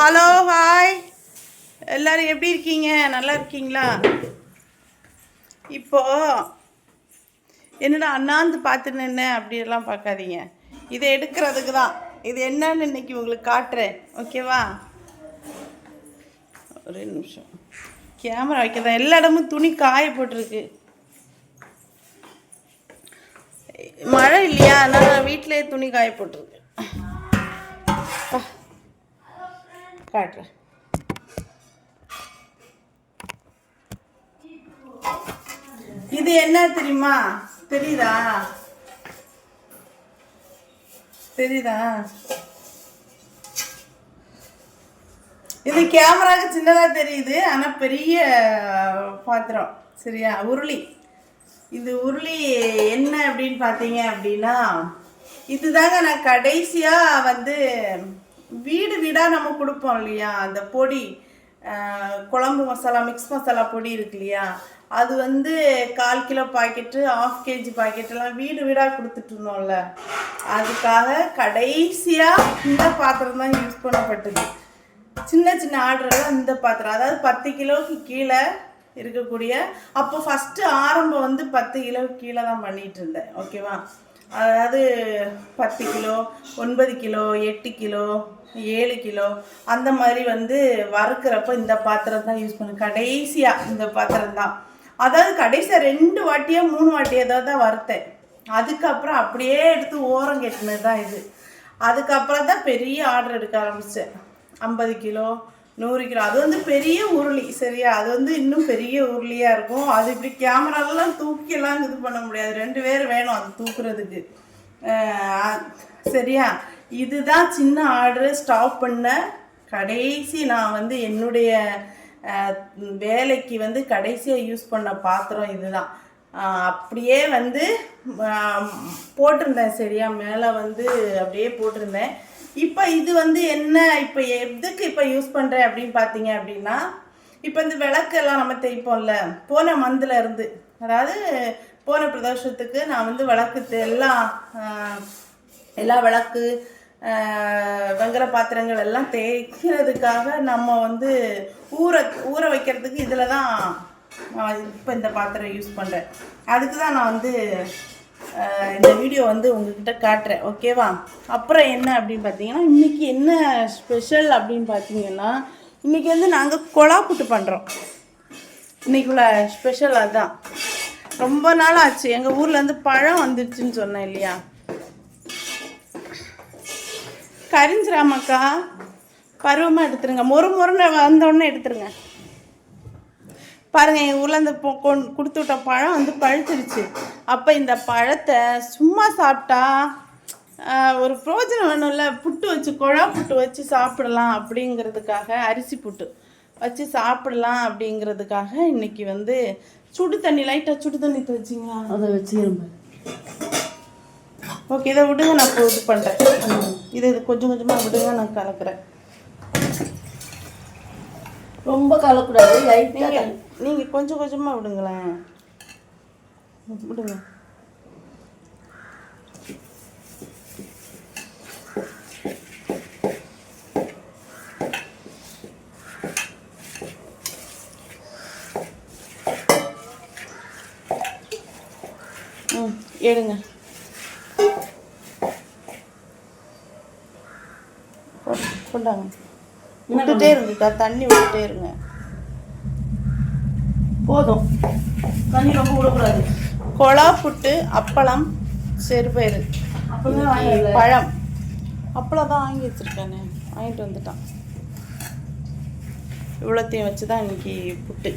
Hello hi எல்லாரும் எப்படி இருக்கீங்க? நல்லா இருக்கீங்களா? இப்போ என்னடா அண்ணாந்து பார்த்து நின்று அப்படியெல்லாம் பார்க்காதீங்க. இதை எடுக்கிறதுக்கு தான். இது என்னன்னு இன்னைக்கு உங்களுக்கு காட்டுறேன். ஓகேவா ஒரே நிமிஷம். கேமரா வைக்கதான் எல்லா இடமும் துணி காய போட்டிருக்கு. மழை இல்லையா? நான் வீட்டிலேயே துணி காய போட்டிருக்கு காட்டுறேன். இது என்ன தெரியுமா? தெரியுதா? தெரியுதா? இது கேமராக்கு சின்னதாக தெரியுது ஆனால் பெரிய பாத்திரம் சரியா? உருளி. இது உருளி என்ன அப்படின்னு பார்த்தீங்க அப்படின்னா இதுதாங்க நான் கடைசியாக வந்து வீடு வீடாக நம்ம கொடுப்போம் இல்லையா? அந்த பொடி குழம்பு மசாலா மிக்ஸ் மசாலா பொடி இருக்கு இல்லையா? அது வந்து கால் கிலோ பாக்கெட்டு ஆஃப் கேஜி பாக்கெட்டெல்லாம் வீடு வீடாக கொடுத்துட்ருந்தோம்ல அதுக்காக கடைசியாக இந்த பாத்திரம் தான் யூஸ் பண்ணப்பட்டது. சின்ன சின்ன ஆர்டர்லாம் இந்த பாத்திரம். அதாவது பத்து கிலோவுக்கு கீழே இருக்கக்கூடிய அப்போ ஃபஸ்ட்டு ஆரம்பம் வந்து பத்து கிலோ கீழே தான் பண்ணிட்டு இருந்தேன் ஓகேவா அதாவது பத்து கிலோ ஒன்பது கிலோ எட்டு கிலோ ஏழு கிலோ அந்த மாதிரி வந்து வறுக்கிறப்ப இந்த பாத்திரம் தான் யூஸ் பண்ணு கடைசியாக இந்த பாத்திரம் தான். அதாவது கடைசியாக ரெண்டு வாட்டியோ மூணு வாட்டியோ ஏதாவது தான் வறுத்தேன். அதுக்கப்புறம் அப்படியே எடுத்து ஓரம் கட்டினது தான் இது. அதுக்கப்புறம் தான் பெரிய ஆர்டர் எடுக்க ஆரம்பித்தேன் ஐம்பது கிலோ நூறு கிலோ அது வந்து பெரிய உருளி சரியா? அது வந்து இன்னும் பெரிய உருளியாக இருக்கும். அது இப்படி கேமராலெலாம் தூக்கிலாம் இது பண்ண முடியாது. ரெண்டு பேர் வேணும் அது தூக்குறதுக்கு. சரியா? இதுதான் சின்ன ஆர்டர் ஸ்டாப் பண்ண கடைசி நான் வந்து என்னுடைய வேலைக்கு வந்து கடைசியாக யூஸ் பண்ண பாத்திரம் இதுதான். அப்படியே வந்து போட்டிருந்தேன் சரியா? மேலே வந்து அப்படியே போட்டிருந்தேன். இப்போ இது வந்து என்ன? இப்போ எதுக்கு இப்போ யூஸ் பண்ணுறேன் அப்படின்னு பார்த்தீங்க அப்படின்னா இப்போ இந்த விளக்கெல்லாம் நம்ம தேய்ப்போம்ல போன மந்தில் இருந்து அதாவது போன பிரதோஷத்துக்கு நான் வந்து விளக்கு எல்லாம் எல்லா விளக்கு வெங்கல பாத்திரங்கள் எல்லாம் தேய்க்கிறதுக்காக நம்ம வந்து ஊற ஊற வைக்கிறதுக்கு இதில் தான் நான் இப்போ இந்த பாத்திரம் யூஸ் பண்ணுறேன் அதுக்கு தான் நான் வந்து இந்த வீடியோ வந்து உங்ககிட்ட காட்டுறேன் ஓகேவா அப்புறம் என்ன அப்படின்னு பார்த்தீங்கன்னா இன்றைக்கி என்ன ஸ்பெஷல் அப்படின்னு பார்த்தீங்கன்னா இன்றைக்கி வந்து நாங்கள் கொலா புட்டு பண்ணுறோம் இன்றைக்குள்ள ஸ்பெஷல் அதுதான் ரொம்ப நாள் ஆச்சு. எங்கள் ஊர்லேருந்து பழம் வந்துடுச்சுன்னு சொன்னேன் இல்லையா? கரிஞ்சிராமக்கா பருவமாக எடுத்துருங்க. மொறு மொறுன்னு வந்தோடனே எடுத்துருங்க. பாருங்க எங்கள் ஊரில் கொண் கொடுத்து விட்ட பழம் வந்து பழுத்துருச்சு. அப்போ இந்த பழத்தை சும்மா சாப்பிட்டா ஒரு பிரோஜனம் வேணும்ல புட்டு வச்சு குழா புட்டு வச்சு சாப்பிடலாம் அப்படிங்கிறதுக்காக அரிசி புட்டு வச்சு சாப்பிடலாம் அப்படிங்கிறதுக்காக இன்னைக்கு வந்து சுடு தண்ணி லைட்டாக சுடு தண்ணி வச்சிங்களா அதை வச்சுக்கிறேன் ஓகே இதை விடுங்க நான் இப்போ இது பண்ணுறேன் இதை இது கொஞ்சம் கொஞ்சமாக விடுங்க நான் கலக்குறேன். ரொம்ப கலக்கூடாது லைட்டாக நீங்கள் கொஞ்சம் கொஞ்சமாக விடுங்களேன். விடுங்க. ம் எடுங்க. கொண்டாங்க. விட்டுட்டே இருங்கக்கா தண்ணி விட்டுட்டே இருங்க. போதும். தண்ணி ரொம்ப விடக்கூடாது. கொலா புட்டு அப்பளம் வாங்கல. பழம். அப்பளம் தான் வாங்கி வச்சிருக்கேனே வாங்கிட்டு வந்துட்டான். இவ்வளோத்தையும் வச்சு தான் இன்னைக்கு புட்டு.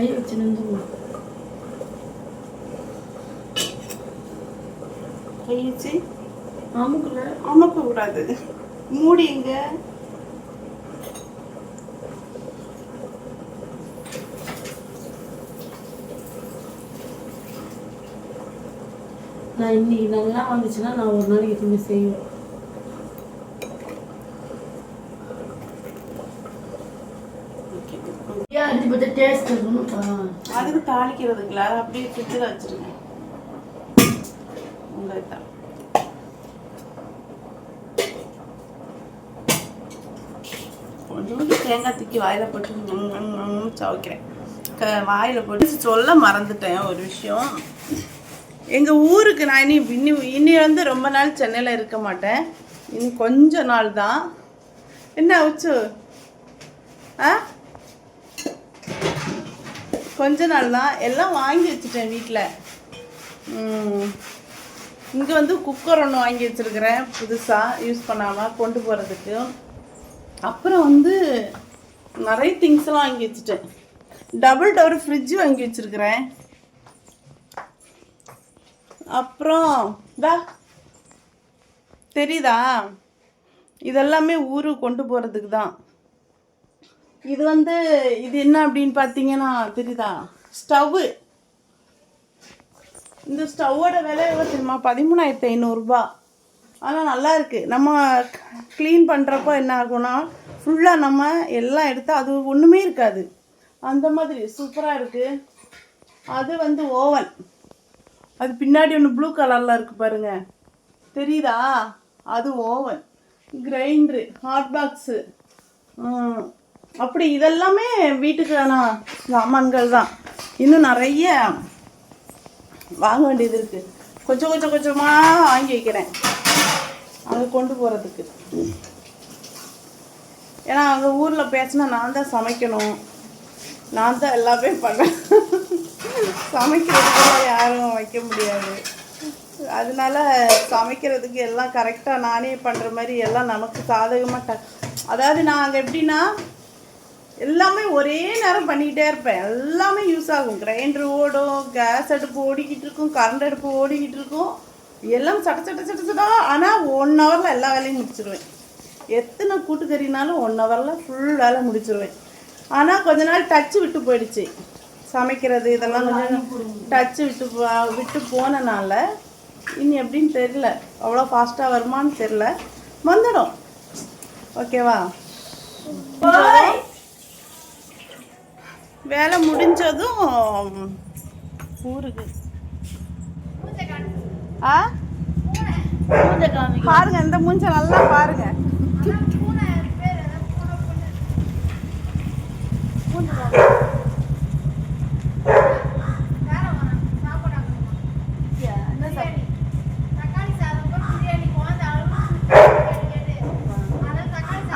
கை வச்சு நின்று கழிச்சு அமுக்குல அமக்க கூடாது மூடிங்க நான் இன்னைக்கு நல்லா வந்துச்சுன்னா நான் ஒரு நாளைக்கு எதுவுமே செய்வேன் வந்து டேஸ்ட் இருக்கணும் அதுக்கு தாளிக்கிறதுங்களா? அப்படியே ஃப்ரிட்ஜில் வச்சிருக்கேன் உங்களுக்கு தான் கொஞ்சோண்டு தேங்காய் தூக்கி வாயில் போட்டு சவைக்கிறேன் வாயில் போட்டு சொல்ல மறந்துட்டேன் ஒரு விஷயம். எங்கள் ஊருக்கு நான் இனி இன்னி இனி வந்து ரொம்ப நாள் சென்னையில் இருக்க மாட்டேன். இன்னும் கொஞ்ச நாள் தான். என்ன உச்சு? ஆ? கொஞ்ச நாள் தான் எல்லாம் வாங்கி வச்சுட்டேன் வீட்டில் இங்கே வந்து குக்கர் ஒன்று வாங்கி வச்சுருக்கிறேன் புதுசாக யூஸ் பண்ணாமல் கொண்டு போகிறதுக்கு அப்புறம் வந்து நிறைய திங்ஸ்லாம் வாங்கி வச்சுட்டேன். டபுள் டோர் ஃப்ரிட்ஜ் வாங்கி வச்சுருக்கிறேன். அப்புறம் தா தெரியுதா? இதெல்லாமே ஊருக்கு கொண்டு போகிறதுக்கு தான் இது வந்து இது என்ன அப்படின்னு பார்த்தீங்கன்னா தெரியுதா? ஸ்டவ்வு இந்த ஸ்டவ்வோட விலை எவ்வளோ தெரியுமா? பதிமூணாயிரத்தி ஐநூறுரூபா ஆனால் நல்லா இருக்குது நம்ம க்ளீன் பண்ணுறப்போ என்ன ஆகும்னா ஃபுல்லாக நம்ம எல்லாம் எடுத்து அது ஒன்றுமே இருக்காது. அந்த மாதிரி சூப்பராக இருக்குது அது வந்து ஓவன் அது பின்னாடி ஒன்று ப்ளூ கலரில் இருக்குது பாருங்கள் தெரியுதா? அது ஓவன் கிரைண்ட்ரு ஹாட் பாக்ஸு அப்படி இதெல்லாமே வீட்டுக்கான சாமான்கள் தான். இன்னும் நிறைய வாங்க வேண்டியது இருக்குது கொஞ்சம் கொஞ்சம் கொஞ்சமாக வாங்கி வைக்கிறேன். அங்கே கொண்டு போகிறதுக்கு ஏன்னா அங்கே ஊரில் பேசினா நான் தான் சமைக்கணும். நான் தான் எல்லாமே பண்ணேன் சமைக்கிறதுக்கெல்லாம் யாரும் வைக்க முடியாது. அதனால சமைக்கிறதுக்கு எல்லாம் கரெக்டாக நானே பண்ணுற மாதிரி எல்லாம் நமக்கு சாதகமாக ட அதாவது நான் அங்கே எப்படின்னா எல்லாமே ஒரே நேரம் பண்ணிக்கிட்டே இருப்பேன். எல்லாமே யூஸ் ஆகும். கிரைண்டர் ஓடும் கேஸ் அடுப்பு ஓடிக்கிட்டு இருக்கும் கரண்ட் அடுப்பு ஓடிக்கிட்டு இருக்கும். எல்லாம் சட்ட சட்ட சட்ட சட்டா ஆனால் ஒன் ஹவரில் எல்லா வேலையும் முடிச்சிருவேன். எத்தனை கூட்டுக்கறினாலும் ஒன் ஹவரில் ஃபுல் வேலை முடிச்சிருவேன். ஆனால் கொஞ்ச நாள் டச்சு விட்டு போயிடுச்சு. சமைக்கிறது இதெல்லாம் கொஞ்சம் டச்சு விட்டு போ- விட்டு போனனால இனி எப்படின்னு தெரில அவ்வளோ ஃபாஸ்ட்டாக வருமான்னு தெரில வந்துடும் ஓகேவா வேலை முடிஞ்சதும் ஊருக்கு. ஆ? பாருங்க இந்த மூஞ்ச நல்லா பாருங்க.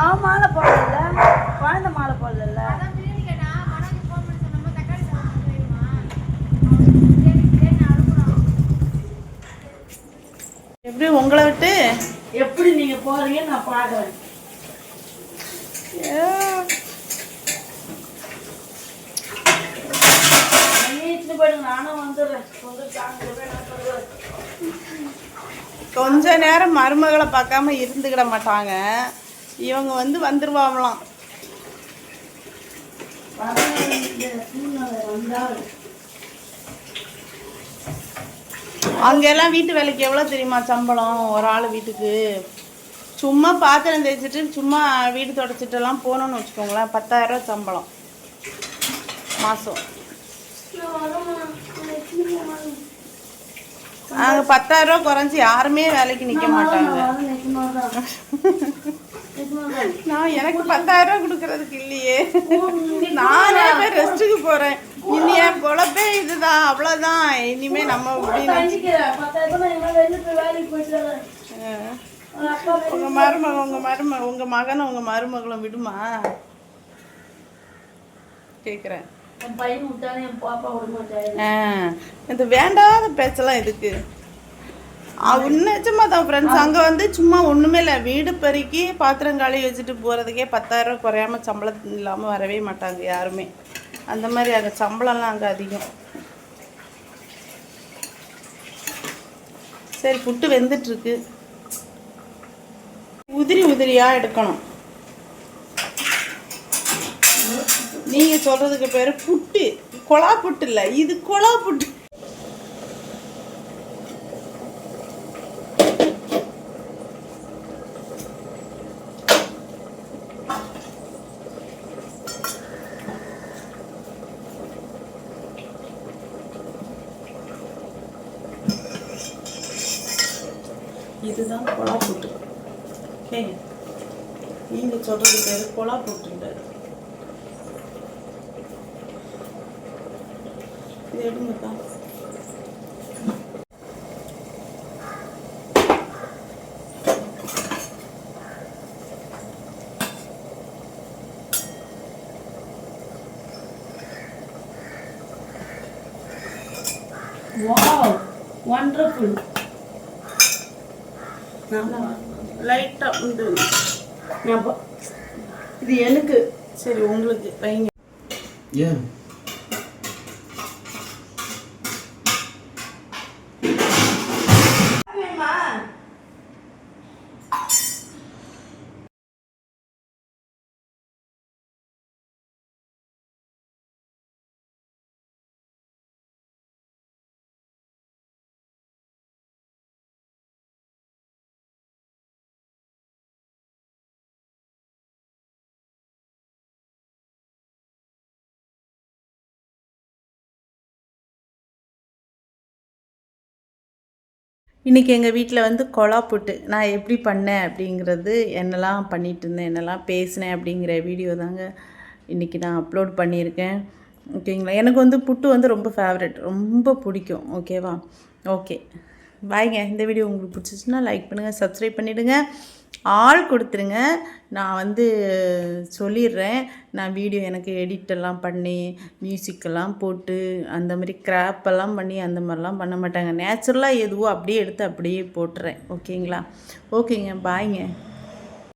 அவன் மாலை போடல குழந்தை மாலை போடல எப்படி உங்களை விட்டு எப்படி நீங்க போறீங்கன்னு நான் பாக்குறேன் கொஞ்ச நேரம் மருமகளை பார்க்காம இருந்துக்கிட மாட்டாங்க. இவங்க வந்து வந்துருவாங்களாம். அங்கெல்லாம் வீட்டு வேலைக்கு எவ்வளோ தெரியுமா சம்பளம் ஒரு ஆள் வீட்டுக்கு? சும்மா பாத்திரம் தேய்ச்சிட்டு சும்மா வீடு தொடச்சிட்டுலாம் போனோம்னு வச்சுக்கோங்களேன் பத்தாயிரம் ரூபாய் சம்பளம் மாதம் அங்கே பத்தாயிரம் ரூபாய் குறைஞ்சி யாருமே வேலைக்கு நிற்க மாட்டாங்க. நான் எனக்கு பத்தாயிரம் ரூபாய் கொடுக்கறதுக்கு இல்லையே. நானே ரெஸ்ட்டுக்கு போகிறேன் இனி என் பொழப்பே இதுதான் அவ்வளோதான் இனிமே நம்ம உங்க மருமக உங்க மருமக உங்க மகனை உங்க மருமகளும் விடுமா? ஆ, இந்த வேண்டாத பேச்செல்லாம் எதுக்கு? நிஜமா தான் ஃப்ரெண்ட்ஸ் அங்கே வந்து சும்மா ஒன்றுமே இல்லை. வீடு பெருக்கி பாத்திரம் கழுவி வச்சுட்டு போகிறதுக்கே பத்தாயிரம் குறையாம சம்பளம் இல்லாமல் வரவே மாட்டாங்க யாருமே. அந்த மாதிரி அங்கே சம்பளம்லாம் அங்கே அதிகம். சரி புட்டு வெந்துட்டுருக்கு. உதிரி உதிரியாக எடுக்கணும். நீங்கள் சொல்கிறதுக்கு பேர் புட்டு. கொலா புட்டு இல்லை இது கொலா புட்டு இதுதான் கொலா புட்டு. ஓகே நீங்கள் சொல்கிறது பேர் கொலா புட்டுங்க இது எடுங்கப்பா Wow, wonderful. லைட்டாக உண்டு. இது எனக்கு. சரி உங்களுக்கு வைங்க. ஏன்? இன்றைக்கி எங்கள் வீட்டில் வந்து கொலா புட்டு. நான் எப்படி பண்ணேன் அப்படிங்கிறது என்னெல்லாம் பண்ணிட்டு இருந்தேன் என்னெல்லாம் பேசினேன் அப்படிங்கிற வீடியோ தாங்க இன்றைக்கி நான் அப்லோட் பண்ணியிருக்கேன். ஓகேங்களா? எனக்கு வந்து புட்டு வந்து ரொம்ப ஃபேவரட் ரொம்ப பிடிக்கும். ஓகேவா? ஓகே. பாய்ங்க இந்த வீடியோ உங்களுக்கு பிடிச்சிச்சுன்னா லைக் பண்ணுங்கள் சப்ஸ்கிரைப் பண்ணிவிடுங்க ஆள் கொடுத்துருங்க. நான் வந்து சொல்லிடுறேன். நான் வீடியோ எனக்கு எடிட்டெல்லாம் பண்ணி மியூசிக்கெல்லாம் போட்டு அந்த மாதிரி கிராப்பெல்லாம் பண்ணி அந்த மாதிரிலாம் பண்ண மாட்டாங்க. நேச்சுரலாக எதுவோ அப்படியே எடுத்து அப்படியே போட்டுறேன். ஓகேங்களா ஓகேங்க பாய்ங்க